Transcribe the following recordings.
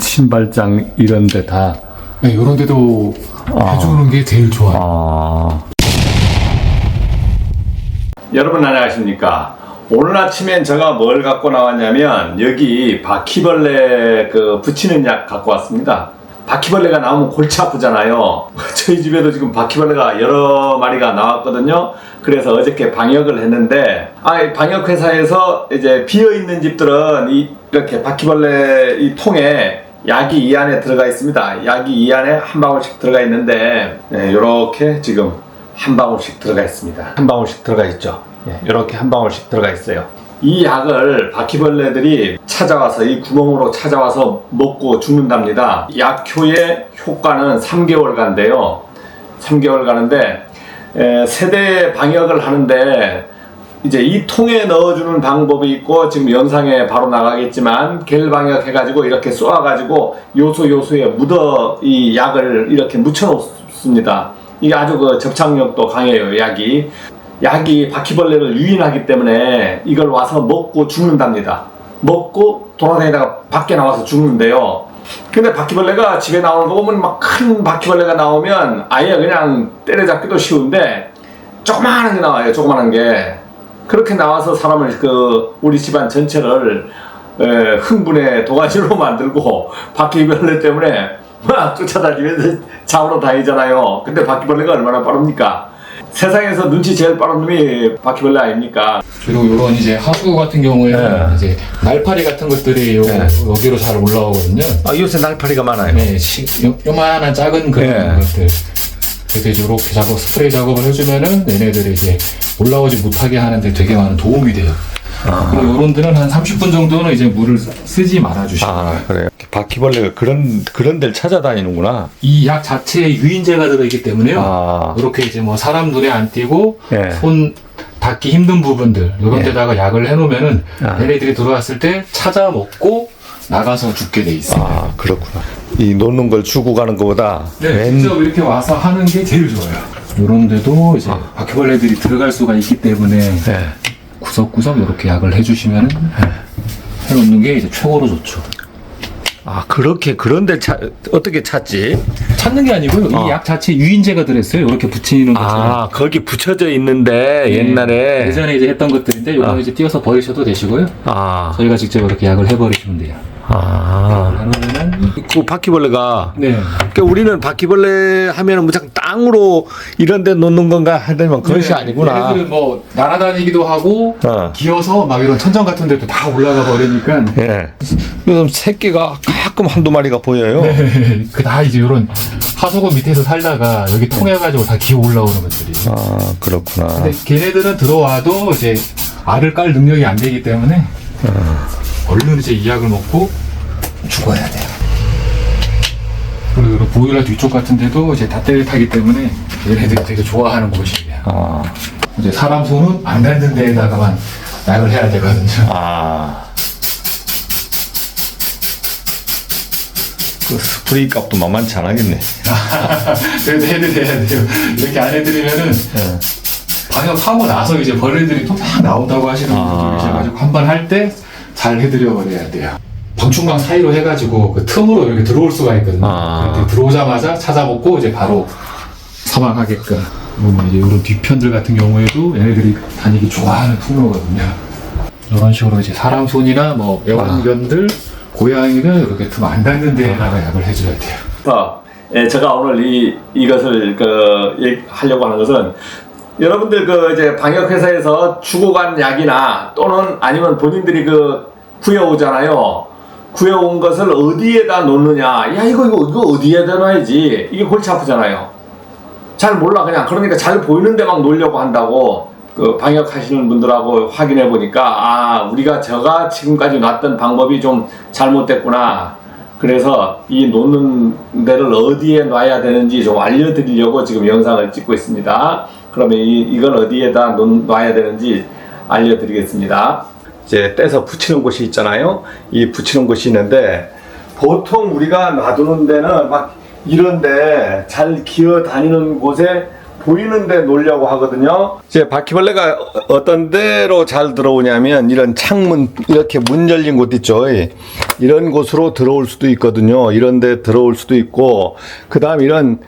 신발장 이런 데 다. 네, 이런 데도 해주는 게 제일 좋아요. 아. 여러분 안녕하십니까? 오늘 아침엔 제가 뭘 갖고 나왔냐면 여기 바퀴벌레 그 붙이는 약 갖고 왔습니다. 바퀴벌레가 나오면 골치 아프잖아요. 저희 집에도 지금 바퀴벌레가 여러 마리가 나왔거든요. 그래서 어저께 방역을 했는데 아, 이 방역 회사에서 이제 비어 있는 집들은 이, 이렇게 바퀴벌레 이 통에 약이 이 안에 들어가 있습니다. 약이 이 안에 한 방울씩 들어가 있는데 이렇게 지금 한 방울씩 들어가 있습니다. 한 방울씩 들어가 있죠. 이렇게 한 방울씩 들어가 있어요. 이 약을 바퀴벌레들이 찾아와서 이 구멍으로 찾아와서 먹고 죽는답니다. 약효의 효과는 3개월 간대요. 3개월 가는데 에, 세대 방역을 하는데 이제 이 통에 넣어주는 방법이 있고 지금 영상에 바로 나가겠지만 겔 방역 해가지고 이렇게 쏘아가지고 요소 요소에 묻어 이 약을 이렇게 묻혀놓습니다. 이게 아주 그 접착력도 강해요 약이. 약이 바퀴벌레를 유인하기 때문에 이걸 와서 먹고 죽는답니다. 먹고 돌아다니다가 밖에 나와서 죽는데요. 근데 바퀴벌레가 집에 나오는 거 보면 막 큰 바퀴벌레가 나오면 아예 그냥 때려잡기도 쉬운데 조그마한 게 나와요. 조그마한 게. 그렇게 나와서 사람을 그 우리 집안 전체를 에, 흥분의 도가니로 만들고 바퀴벌레 때문에 막 쫓아다니면서 잡으러 다니잖아요. 근데 바퀴벌레가 얼마나 빠릅니까? 세상에서 눈치 제일 빠른 놈이 바퀴벌레 아닙니까? 그리고 이런 이제 하수 같은 경우에는 네. 이제 날파리 같은 것들이 요, 네. 여기로 잘 올라오거든요. 아, 요새 날파리가 많아요. 네, 시, 요, 요만한 작은 그런 네. 것들. 그래서 이렇게 작업, 스프레이 작업을 해주면은 얘네들이 이제 올라오지 못하게 하는데 되게 많은 도움이 돼요. 그리고 이런 데는 한 30분 정도는 이제 물을 쓰지 말아주시고. 아, 그래요. 바퀴벌레가 그런 그런 데를 찾아다니는구나. 이 약 자체에 유인제가 들어있기 때문에요. 아. 이렇게 이제 뭐 사람 눈에 안 띄고 예. 손 닿기 힘든 부분들 이런 예. 데다가 약을 해놓으면은 아. 얘네들이 들어왔을 때 찾아 먹고 나가서 죽게 돼 있어요. 아, 그렇구나. 이 놓는 걸 주고 가는 것보다 네, 웬- 직접 이렇게 와서 하는 게 제일 좋아요. 이런 데도 이제 바퀴벌레들이 들어갈 수가 있기 때문에 네. 구석구석 이렇게 약을 해주시면 해놓는 게 이제 최고로 좋죠. 아, 그렇게 그런 데 찾, 어떻게 찾지? 찾는 게 아니고요. 어. 이약 자체에 유인제가 들어있어요. 이렇게 붙이는 것처럼. 아, 거기 붙여져 있는데 네, 옛날에 예전에 이제 했던 것들인데 이거는 아. 이제 띄어서 버리셔도 되시고요. 아. 저희가 직접 이렇게 약을 해버리시면 돼요. 아. 그 바퀴벌레가 네. 그러니까 우리는 바퀴벌레 하면은 무조건 땅으로 이런 데 놓는 건가 하더니만 그것이 네, 아니구나. 얘네들은 뭐 날아다니기도 하고 어. 기어서 막 이런 천장 같은 데도 다 올라가 버리니까 예. 요즘 새끼가 가끔 한두 마리가 보여요. 그다 이제 이런 하수구 밑에서 살다가 여기 통해 가지고 다 기어 올라오는 것들이. 아, 그렇구나. 근데 걔네들은 들어와도 이제 알을 깔 능력이 안 되기 때문에 얼른 이제 이 약을 먹고 죽어야 돼요. 그리고 보일러 뒤쪽 같은 데도 이제 다 때를 타기 때문에 얘네들이 되게 좋아하는 곳이에요. 아. 이제 사람 손은 안 닿는 데에다가만 약을 해야 되거든요. 아. 그 스프레이 값도 만만치 않겠네. 그래도 해드려야 돼요. 이렇게 안 해드리면은 방역 하고 나서 이제 벌레들이 또 막 나온다고 하시는 분들이 아. 계셔가지고 한 번 할 때 잘 해드려 버려야 돼요. 방충망 사이로 해가지고 그 틈으로 이렇게 들어올 수가 있거든요. 아. 들어오자마자 찾아먹고 이제 바로 사망하게끔. 그러면 이제 이런 뒤편들 같은 경우에도 얘네들이 다니기 좋아하는 통로거든요. 이런 식으로 이제 사람 손이나 뭐 애완견들, 고양이는 이렇게 틈 안 닿는 데에다가 약을 해줘야 돼요. 어, 예, 제가 오늘 이 이것을 그 하려고 하는 것은 여러분들 그 이제 방역 회사에서 주고 간 약이나 또는 아니면 본인들이 그 구해오잖아요. 구해온 것을 어디에다 놓느냐? 야 이거 이거 이거 어디에다 놔야지? 이게 골치 아프잖아요. 잘 몰라 그냥 그러니까 잘 보이는 데만 놓으려고 한다고 그 방역하시는 분들하고 확인해 보니까 아 우리가 제가 지금까지 놨던 방법이 좀 잘못됐구나 그래서 이 놓는 데를 어디에 놔야 되는지 좀 알려드리려고 지금 영상을 찍고 있습니다 그러면 이, 이걸 어디에다 놓, 놔야 되는지 알려드리겠습니다 이제 떼서 붙이는 곳이 있잖아요 이 붙이는 곳이 있는데 보통 우리가 놔두는 데는 막 이런데 잘 기어 다니는 곳에 보이는데 놓으려고 하거든요. 이제 바퀴벌레가 어떤 데로 잘 들어오냐면 이런 창문 이렇게 문 열린 곳 있죠. 이런 곳으로 들어올 수도 있거든요. 이런 데 들어올 수도 있고, 그 다음 이런,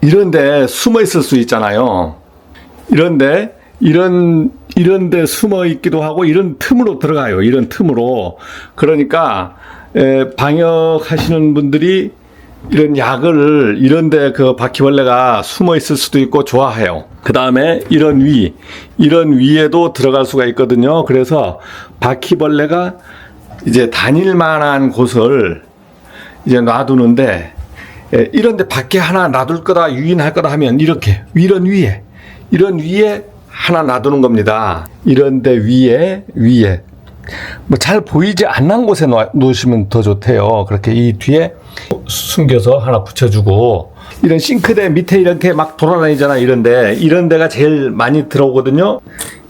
이런 데 숨어 있을 수 있잖아요. 이런데, 이런, 이런 데 숨어 있기도 하고, 이런 틈으로 들어가요. 이런 틈으로. 그러니까, 에, 방역하시는 분들이 이런 약을 이런데 그 바퀴벌레가 숨어 있을 수도 있고 좋아해요. 그 다음에 이런 위, 이런 위에도 들어갈 수가 있거든요. 그래서 바퀴벌레가 이제 다닐 만한 곳을 이제 놔두는데 예, 이런데 밖에 하나 놔둘 거다 유인할 거다 하면 이렇게 이런 위에 이런 위에 하나 놔두는 겁니다. 이런데 위에 위에 뭐 잘 보이지 않는 곳에 놓- 놓으시면 더 좋대요. 그렇게 이 뒤에 숨겨서 하나 붙여주고 이런 싱크대 밑에 이렇게 막 돌아다니잖아 이런데 이런 데가 제일 많이 들어오거든요.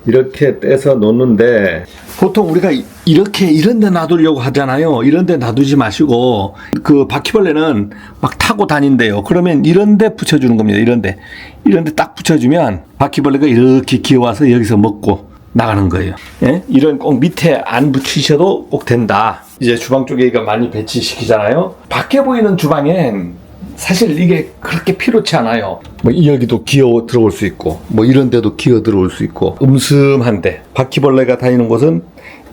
이렇게 떼서 놓는데 보통 우리가 이- 이렇게 이런 데 놔두려고 하잖아요. 이런 데 놔두지 마시고 그 바퀴벌레는 막 타고 다닌대요. 그러면 이런 데 붙여 주는 겁니다. 이런 데. 이런 데 딱 붙여 주면 바퀴벌레가 이렇게 기어와서 여기서 먹고 나가는 거예요. 예? 이런 꼭 밑에 안 붙이셔도 꼭 된다. 이제 주방 쪽에 이거 많이 배치시키잖아요. 밖에 보이는 주방엔 사실 이게 그렇게 필요치 않아요. 뭐 여기도 기어 들어올 수 있고, 뭐 이런 데도 기어 들어올 수 있고, 음슴한데 바퀴벌레가 다니는 곳은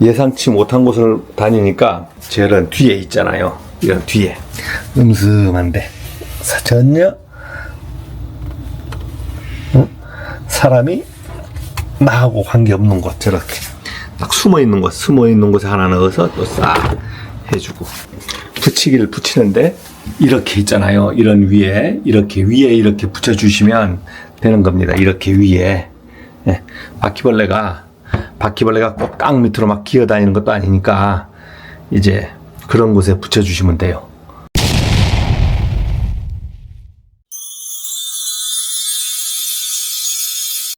예상치 못한 곳을 다니니까 제일은 뒤에 있잖아요. 이런 뒤에. 음슴한데. 사- 전혀 어? 사람이 나하고 관계 없는 곳 저렇게. 딱 숨어 있는 곳 숨어 있는 곳에 하나 넣어서 또 싹 해주고. 붙이기를 붙이는데 이렇게 있잖아요. 이런 위에 이렇게 위에 이렇게 붙여주시면 되는 겁니다. 이렇게 위에. 예, 바퀴벌레가 바퀴벌레가 꼭땅 밑으로 막 기어다니는 것도 아니니까 이제 그런 곳에 붙여주시면 돼요